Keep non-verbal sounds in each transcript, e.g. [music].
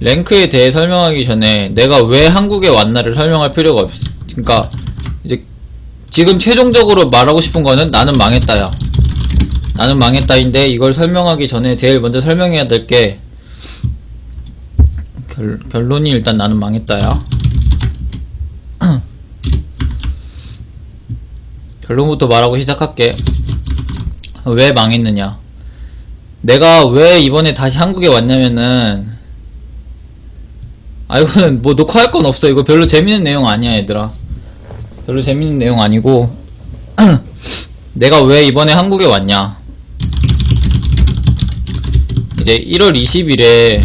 랭크에 대해 설명하기 전에 내가 왜 한국에 왔나를 설명할 필요가 없어. 그러니까 이제 지금 최종적으로 말하고 싶은 거는 나는 망했다야. 나는 망했다인데 이걸 설명하기 전에 제일 먼저 설명해야 될 게 결론이 일단 나는 망했다야. [clears throat] 결론부터 말하고 시작할게. 왜 망했느냐? 내가 왜 이번에 다시 한국에 왔냐면은 아 이거는 뭐 녹화할 건 없어. 이거 별로 재밌는 내용 아니야 얘들아. 별로 재밌는 내용 아니고. [clears throat] 내가 왜 이번에 한국에 왔냐. 이제 1월 20일에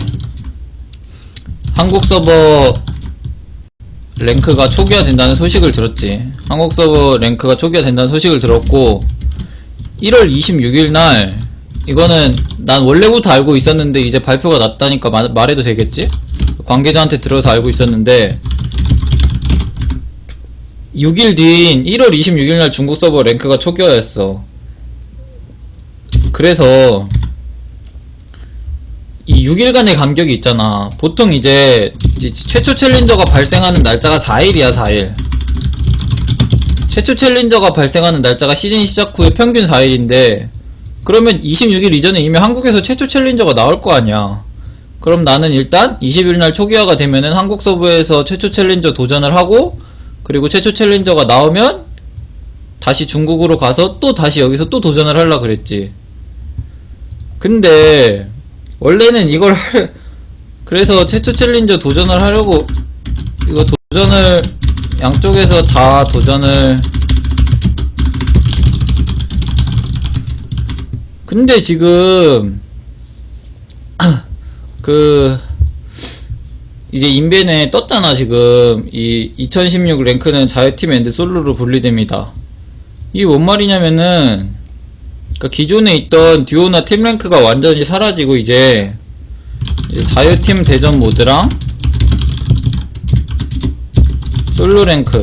한국 서버 랭크가 초기화 된다는 소식을 들었지. 한국 서버 랭크가 초기화 된다는 소식을 들었고 1월 26일 날 이거는 난 원래부터 알고 있었는데 이제 발표가 났다니까 마- 말해도 되겠지? 관계자한테 들어서 알고 있었는데 6일 뒤인 1월 26일 날 중국 서버 랭크가 초기화였어. 그래서 이 6일간의 간격이 있잖아. 보통 이제 최초 챌린저가 발생하는 날짜가 4일이야, 4일. 최초 챌린저가 발생하는 날짜가 시즌 시작 후에 평균 4일인데 그러면 26일 이전에 이미 한국에서 최초 챌린저가 나올 거 아니야. 그럼 나는 일단 20일 날 초기화가 되면은 한국 서버에서 최초 챌린저 도전을 하고 그리고 최초 챌린저가 나오면 다시 중국으로 가서 또 다시 여기서 또 도전을 하려 그랬지. 근데 원래는 이걸 할 그래서 최초 챌린저 도전을 하려고 이거 도전을 양쪽에서 다 도전을 근데 지금 그 이제 인벤에 떴잖아 지금. 이 2016 랭크는 자유팀 앤드 솔로로 분리됩니다. 이뭔 말이냐면은 그러니까 기존에 있던 듀오나 팀 랭크가 완전히 사라지고 이제 이제 자유팀 대전 모드랑 솔로 랭크.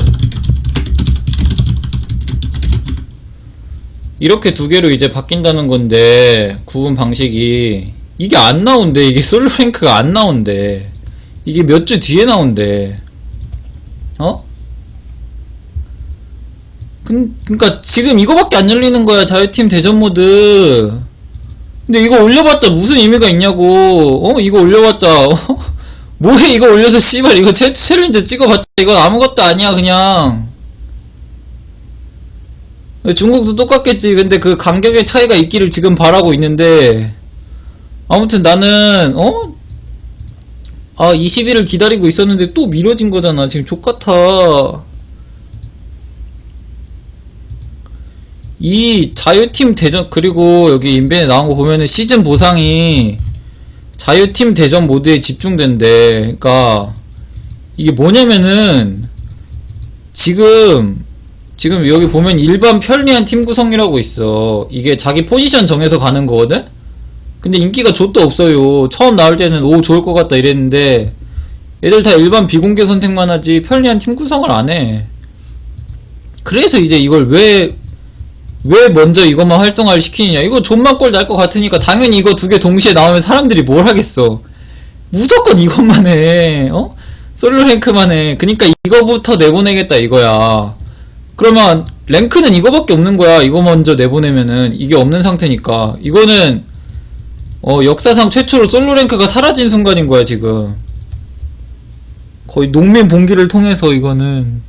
이렇게 두 개로 이제 바뀐다는 건데 구분 방식이 이게 안 나온대. 이게 솔로 랭크가 안 나온대. 이게 몇 주 뒤에 나온대. 어? 근, 그니까 지금 이거밖에 안 열리는 거야 자유팀 대전 모드. 근데 이거 올려봤자 무슨 의미가 있냐고. 어? 이거 올려봤자 어? [laughs] 뭐해? 이거 올려서 씨발 이거 챌, 챌린저 찍어봤자 이거 아무것도 아니야 그냥. 중국도 똑같겠지. 근데 그 간격의 차이가 있기를 지금 바라고 있는데 아무튼 나는 어? 아 20일을 기다리고 있었는데 또 미뤄진 거잖아. 지금 족같아. 이 자유팀 대전 그리고 여기 인벤에 나온 거 보면은 시즌 보상이 자유팀 대전 모드에 집중된대. 그러니까 이게 뭐냐면은 지금 지금 여기 보면 일반 편리한 팀 구성이라고 있어. 이게 자기 포지션 정해서 가는 거거든 근데 인기가 좆도 없어요. 처음 나올 때는 오 좋을 것 같다. 이랬는데 애들 다 일반 비공개 선택만 하지 편리한 팀 구성을 안 해. 그래서 이제 이걸 왜 왜 먼저 이것만 활성화를 시키느냐. 이거 꼴날것 같으니까 당연히 이거 두 개 동시에 나오면 사람들이 뭘 하겠어. 무조건 이것만 해. 어? 솔로 랭크만 해. 그니까 이거부터 내보내겠다 이거야. 그러면 랭크는 이거밖에 없는 거야. 이거 먼저 내보내면은. 이게 없는 상태니까. 이거는 어 역사상 최초로 솔로 랭크가 사라진 순간인 거야 지금. 거의 농민 봉기를 통해서 이거는.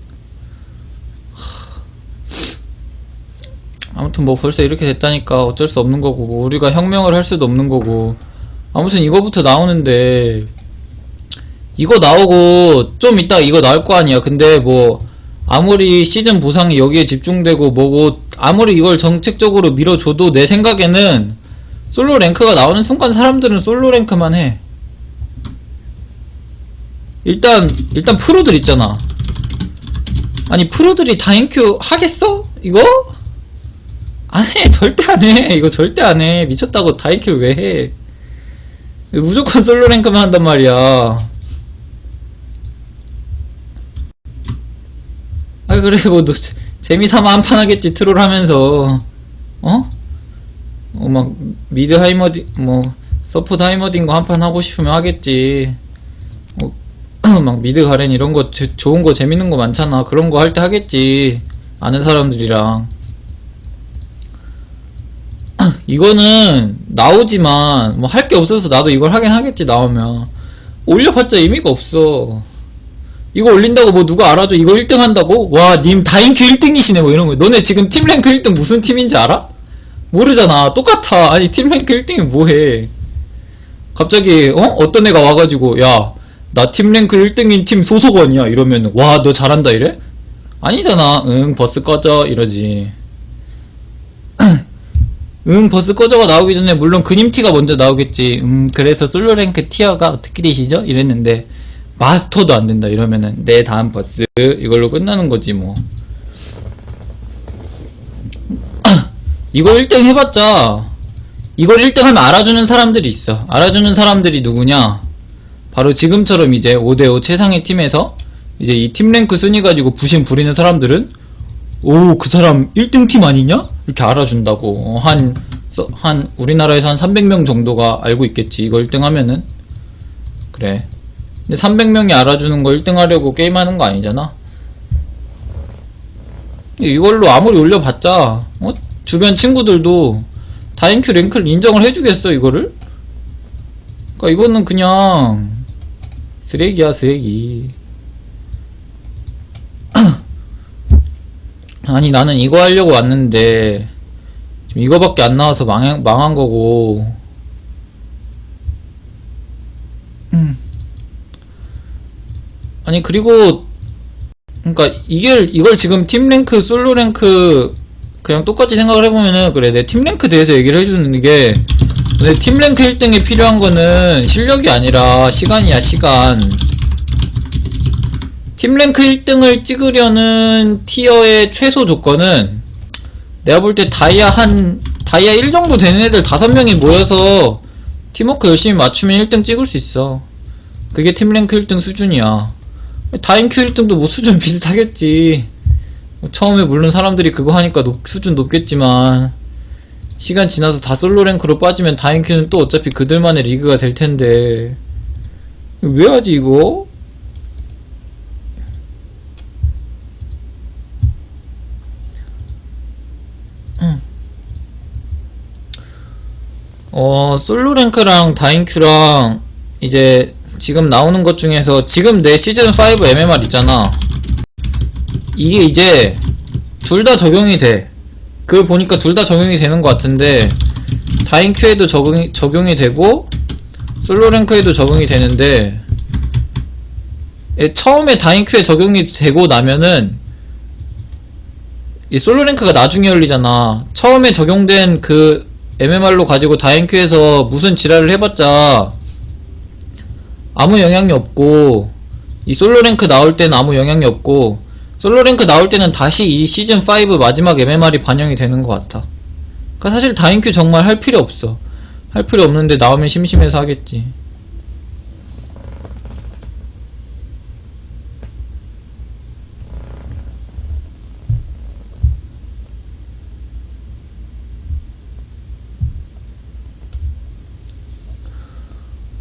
아무튼 뭐 벌써 이렇게 됐다니까 어쩔 수 없는 거고 뭐 우리가 혁명을 할 수도 없는 거고. 아무튼 이거부터 나오는데 이거 나오고 좀 이따 이거 나올 거 아니야. 근데 뭐 아무리 시즌 보상이 여기에 집중되고 뭐고 아무리 이걸 정책적으로 밀어줘도 내 생각에는 솔로 랭크가 나오는 순간 사람들은 솔로 랭크만 해. 일단 일단 프로들 있잖아. 아니 프로들이 다인큐 하겠어? 이거? 안해. [laughs] 절대 안해. 이거 절대 안해. 미쳤다고 다이킬 왜해? 무조건 솔로 랭크만 한단 말이야. 아 그래. 뭐 너, 재미삼아 한 판 하겠지. 트롤 하면서. 어? 어 막 미드 하이머디 뭐 서포트 하이머딩 거 한 판 하고 싶으면 하겠지 어, [clears throat] 막 미드 가렌 이런 거 제- 좋은 거 재밌는 거 많잖아. 그런 거 할 때 하겠지. 아는 사람들이랑. [clears throat] 이거는 나오지만 뭐 할 게 없어서 나도 이걸 하긴 하겠지 나오면 올려봤자 의미가 없어 이거 올린다고 뭐 누가 알아줘 이거 1등 한다고? 와 님 다인큐 1등이시네 뭐 이런 거 너네 지금 팀 랭크 1등 무슨 팀인지 알아? 모르잖아. 똑같아. 아니 팀랭크 1등이 뭐해? 갑자기 어? 어떤 애가 와가지고 야 나 팀랭크 1등인 팀 소속원이야. 이러면 와 너 잘한다 이래? 아니잖아. 응 버스 꺼져. 이러지. [clears throat] 응 버스 꺼져가 나오기 전에 물론 그님티가 먼저 나오겠지. 음 그래서 솔로랭크 티어가 어떻게 되시죠? 이랬는데 마스터도 안 된다. 이러면은 내 다음 버스. 이걸로 끝나는 거지 뭐 이거 1등 해봤자 이걸 1등 하면 알아주는 사람들이 있어 알아주는 사람들이 누구냐 바로 지금처럼 이제 5대5 최상의 팀에서 이제 이 팀 랭크 순위 가지고 부심 부리는 사람들은 오, 그 사람 1등 팀 아니냐? 이렇게 알아준다고. 어, 한, 써- 한, 우리나라에서 한 300명 정도가 알고 있겠지. 이거 1등 하면은. 그래. 근데 300명이 알아주는 거 1등 하려고 게임하는 거 아니잖아? 이걸로 아무리 올려봤자, 어? 주변 친구들도 다인큐 랭크를 인정을 해주겠어, 이거를? 그니까 이거는 그냥, 쓰레기야, 쓰레기. [clears throat] 아니 나는 이거 하려고 왔는데 지금 이거밖에 안 나와서 망한, 망한 거고 음. 아니 그리고 그러니까 이걸 이걸 지금 팀 랭크 솔로 랭크 그냥 똑같이 생각을 해보면은 그래 내 팀 랭크 대해서 얘기를 해주는 게 내 팀 랭크 1등에 필요한 거는 실력이 아니라 시간이야 시간. 팀랭크 1등을 찍으려는 티어의 최소 조건은 내가 볼 때 다이아 한 다이아 1 정도 되는 애들 5명이 모여서 팀워크 열심히 맞추면 1등 찍을 수 있어. 그게 팀랭크 1등 수준이야. 다인큐 1등도 뭐 수준 [laughs] 비슷하겠지 처음에 물론 사람들이 그거 하니까 높- 수준 높겠지만 시간 지나서 다 솔로 랭크로 빠지면 다인큐는 또 어차피 그들만의 리그가 될 텐데 왜 하지 이거? 어, 솔로 랭크랑 다인큐랑 이제 지금 나오는 것 중에서 지금 내 시즌 5 MMR 있잖아. 이게 이제 둘 다 적용이 돼. 그걸 보니까 둘 다 적용이 되는 것 같은데 다인큐에도 적용이 적용이 되고 솔로 랭크에도 적용이 되는데 예, 처음에 다인큐에 적용이 되고 나면은 이 솔로 랭크가 나중에 열리잖아. 처음에 적용된 그 MMR로 가지고 다행큐에서 무슨 지랄을 해봤자 아무 영향이 없고 이 솔로 랭크 나올 때는 아무 영향이 없고 솔로 랭크 나올 때는 다시 이 시즌 5 마지막 MMR이 반영이 되는 것 같아. 그러니까 사실 다행큐 정말 할 필요 없어. 할 필요 없는데 나오면 심심해서 하겠지.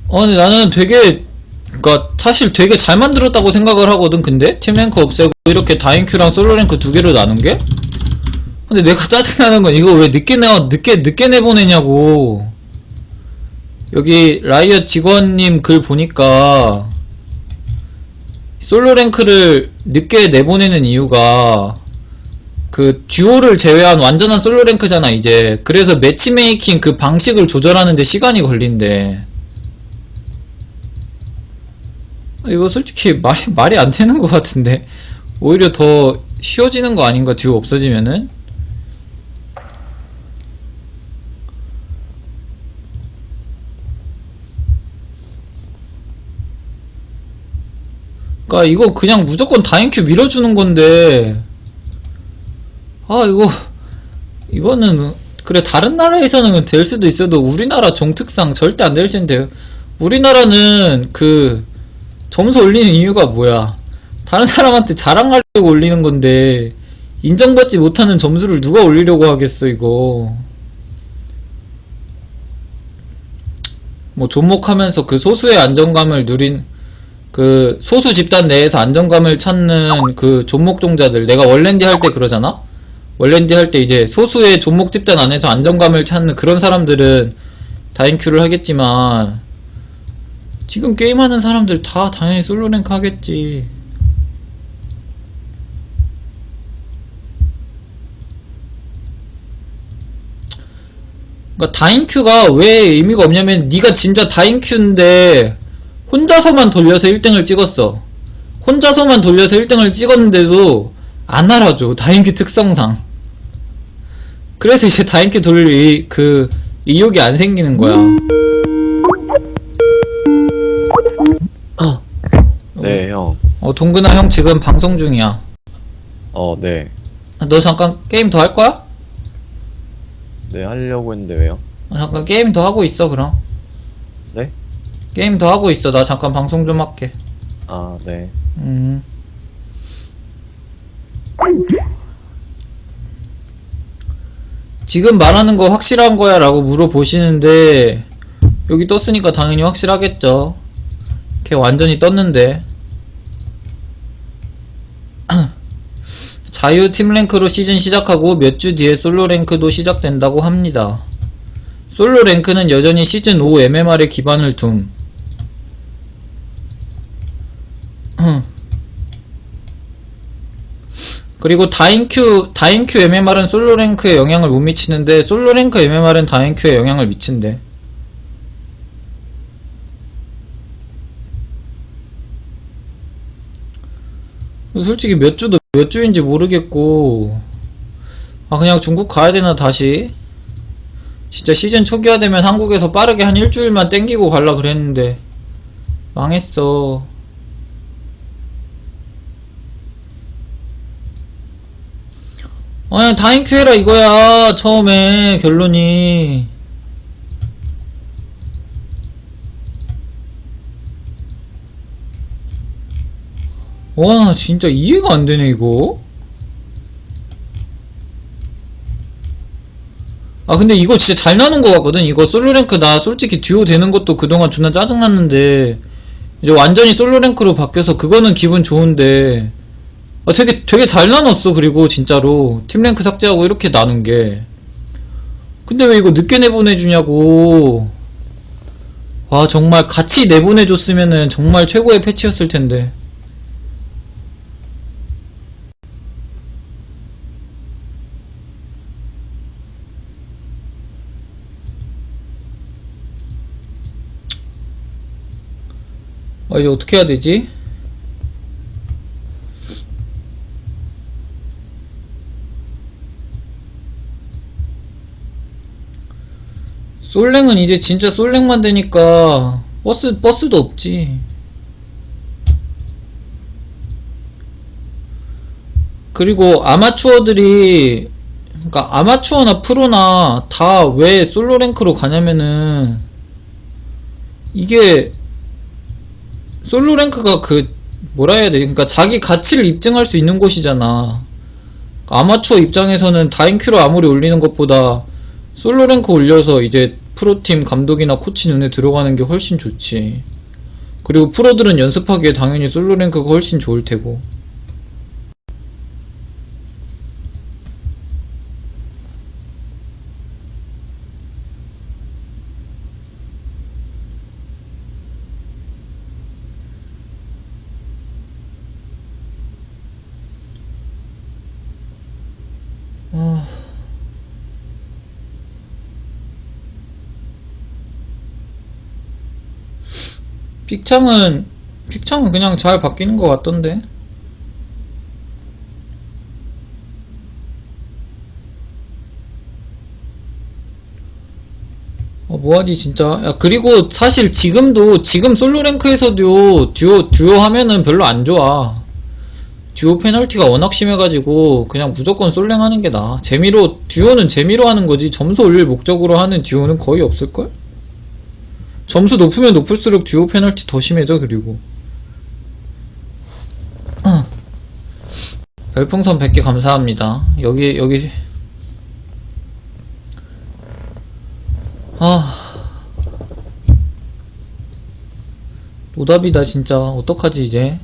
어, 근데 나는 되게, 그니까, 사실 되게 잘 만들었다고 생각을 하거든, 근데? 팀랭크 없애고, 이렇게 다인큐랑 솔로랭크 두 개로 나눈 게? 근데 내가 [laughs] 짜증나는 건 이거 왜 늦게 내, 늦게, 늦게 내보내냐고. 여기, 라이엇 직원님 글 보니까, 솔로랭크를 늦게 내보내는 이유가, 그, 듀오를 제외한 완전한 솔로랭크잖아, 이제. 그래서 매치메이킹 그 방식을 조절하는데 시간이 걸린대. 이거 솔직히 말, 말이 안 되는 것 같은데. 오히려 더 쉬워지는 거 아닌가 듀오 없어지면은? 그니까 이거 그냥 무조건 다인큐 밀어주는 건데. 아 이거 이거는 그래 다른 나라에서는 될 수도 있어도 우리나라 정특상 절대 안 될 텐데 우리나라는 그 점수 올리는 이유가 뭐야? 다른 사람한테 자랑하려고 올리는 건데 인정받지 못하는 점수를 누가 올리려고 하겠어 이거 뭐 존목하면서 그 소수의 안정감을 누린 그 소수 집단 내에서 안정감을 찾는 그 존목종자들 내가 원랜디 할 때 그러잖아? 원랜디 할 때 이제 소수의 존목 집단 안에서 안정감을 찾는 그런 사람들은 다인큐를 하겠지만 지금 게임하는 사람들 다 당연히 솔로랭크 하겠지 그러니까 다인큐가 왜 의미가 없냐면 네가 진짜 다인큐인데 혼자서만 돌려서 1등을 찍었어. 혼자서만 돌려서 1등을 찍었는데도 안 알아줘. 다인큐 특성상. 그래서 이제 다인큐 돌릴 이, 그 의욕이 안 생기는 거야. 어 동근아 형 지금 방송 중이야. 어, 네. 너 잠깐 게임 더 할 거야? 네, 하려고 했는데 왜요? 어, 잠깐 게임 더 하고 있어 그럼. 네? 게임 더 하고 있어. 나 잠깐 방송 좀 할게. 아, 네. 음. 지금 말하는 거 확실한 거야? 라고 물어보시는데, 여기 떴으니까 당연히 확실하겠죠. 걔 완전히 떴는데. 자유 팀 랭크로 시즌 시작하고 몇 주 뒤에 솔로 랭크도 시작된다고 합니다. 솔로 랭크는 여전히 시즌 5 MMR에 기반을 둠. [clears throat] 그리고 다인큐 다인큐 MMR은 솔로 랭크에 영향을 못 미치는데 솔로 랭크 MMR은 다인큐에 영향을 미친대. 솔직히 몇 주도 몇 주인지 모르겠고. 아 그냥 중국 가야 되나 다시? 진짜 시즌 초기화 되면 한국에서 빠르게 한 일주일만 땡기고 갈라 그랬는데. 망했어. 아니 다인큐 해라 이거야 처음에 결론이 와 진짜 이해가 안 되네 이거 아 근데 이거 진짜 잘 나는 것 같거든 이거 솔로랭크 나 솔직히 듀오 되는 것도 그동안 존나 짜증났는데 이제 완전히 솔로랭크로 바뀌어서 그거는 기분 좋은데 아, 되게, 되게 잘 나눴어, 그리고, 진짜로. 팀랭크 삭제하고 이렇게 나눈 게. 근데 왜 이거 늦게 내보내주냐고. 와, 정말 같이 내보내줬으면은 정말 최고의 패치였을 텐데. 아, 이제 어떻게 해야 되지? 솔랭은 이제 진짜 솔랭만 되니까 버스 버스도 없지. 그리고 아마추어들이 그러니까 아마추어나 프로나 다 왜 솔로 랭크로 가냐면은 이게 솔로 랭크가 그 뭐라 해야 되지? 그러니까 자기 가치를 입증할 수 있는 곳이잖아. 아마추어 입장에서는 다인큐로 아무리 올리는 것보다 솔로 랭크 올려서 이제 프로팀 감독이나 코치 눈에 들어가는 게 훨씬 좋지. 그리고 프로들은 연습하기에 당연히 솔로 랭크가 훨씬 좋을 테고. 픽창은 픽창은 그냥 잘 바뀌는 것 같던데. 어, 뭐하지 진짜. 야 그리고 사실 지금도 지금 솔로 랭크에서도 듀오 듀오 하면은 별로 안 좋아. 듀오 페널티가 워낙 심해가지고 그냥 무조건 솔랭 하는 게 나아. 재미로 듀오는 재미로 하는 거지 점수 올릴 목적으로 하는 듀오는 거의 없을걸? 점수 높으면 높을수록 듀오 페널티 더 심해져 그리고. 별풍선 100개 감사합니다. 여기 여기. 아. 오답이다 진짜. 어떡하지 이제?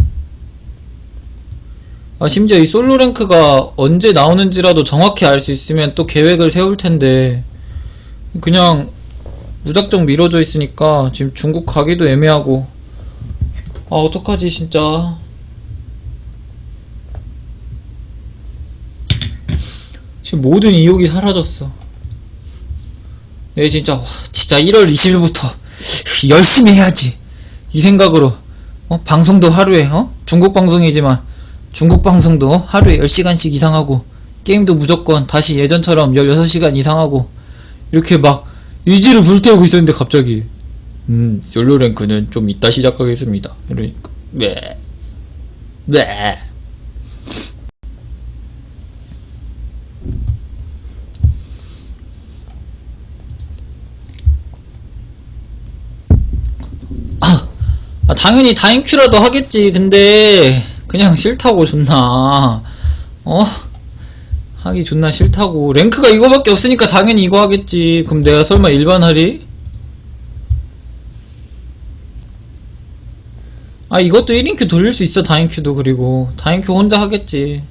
아 심지어 이 솔로 랭크가 언제 나오는지라도 정확히 알 수 있으면 또 계획을 세울 텐데. 그냥 무작정 미뤄져 있으니까 지금 중국 가기도 애매하고 아 어떡하지 진짜 지금 모든 의욕이 사라졌어 내 진짜 와, 진짜 1월 20일부터 [laughs] 열심히 해야지 이 생각으로 어? 방송도 하루에 어? 중국 방송이지만 중국 방송도 하루에 10시간씩 이상 하고 게임도 무조건 다시 예전처럼 16시간 이상 하고 이렇게 막 의지를 불태우고 있었는데 갑자기 음 솔로 랭크는 좀 이따 시작하겠습니다 이러니까 네. 네. 아, 당연히 다인큐라도 하겠지. 근데 그냥 싫다고 존나. 어? 하기 존나 싫다고. 랭크가 이거밖에 없으니까 당연히 이거 하겠지. 그럼 내가 설마 일반 하리? 아 이것도 1인큐 돌릴 수 있어 다인큐도 그리고 다인큐 혼자 하겠지.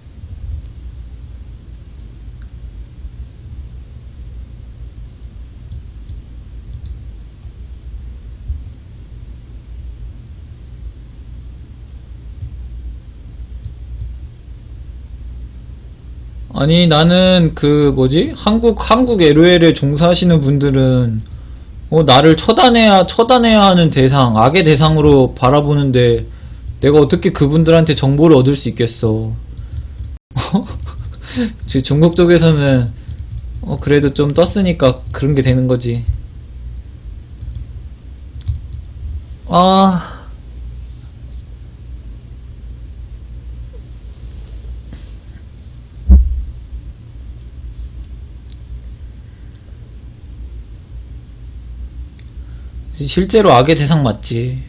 아니 나는 그 뭐지 한국 한국 LOL에 종사하시는 분들은 어 나를 처단해야 처단해야 하는 대상 악의 대상으로 바라보는데 내가 어떻게 그분들한테 정보를 얻을 수 있겠어? [laughs] 중국 쪽에서는 어 그래도 좀 떴으니까 그런 게 되는 거지. 아. 실제로 악의 대상 맞지.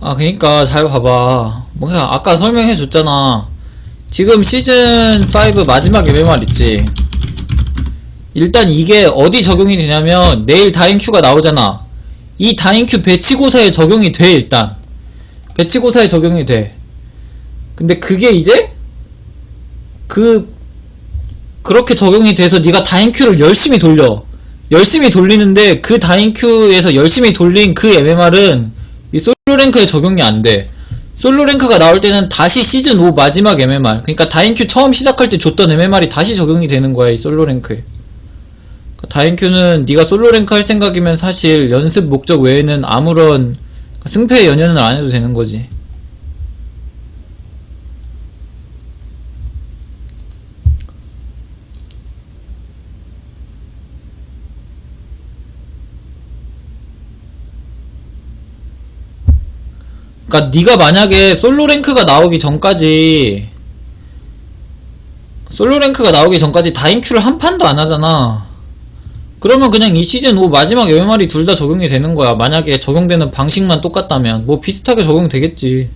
아, 그니까, 잘 봐봐. 뭔가, 아까 설명해 줬잖아. 지금 시즌5 마지막 예매말 있지. 일단 이게 어디 적용이 되냐면, 내일 다인큐가 나오잖아. 이 다인큐 배치고사에 적용이 돼, 일단. 배치고사에 적용이 돼. 근데 그게 이제, 그, 그렇게 적용이 돼서 네가 다인큐를 열심히 돌려. 열심히 돌리는데 그 다인큐에서 열심히 돌린 그 MMR은 이 솔로 랭크에 적용이 안 돼. 솔로 랭크가 나올 때는 다시 시즌 5 마지막 MMR. 그러니까 다인큐 처음 시작할 때 줬던 MMR이 다시 적용이 되는 거야, 이 솔로 랭크에. 그러니까 다인큐는 네가 솔로 랭크 할 생각이면 사실 연습 목적 외에는 아무런 승패에 연연을 안 해도 되는 거지. 그니까 네가 만약에 솔로 랭크가 나오기 전까지 솔로 랭크가 나오기 전까지 다인큐를 한 판도 안 하잖아. 그러면 그냥 이 시즌 5 마지막 열마리 둘 다 적용이 되는 거야. 만약에 적용되는 방식만 똑같다면 뭐 비슷하게 적용되겠지.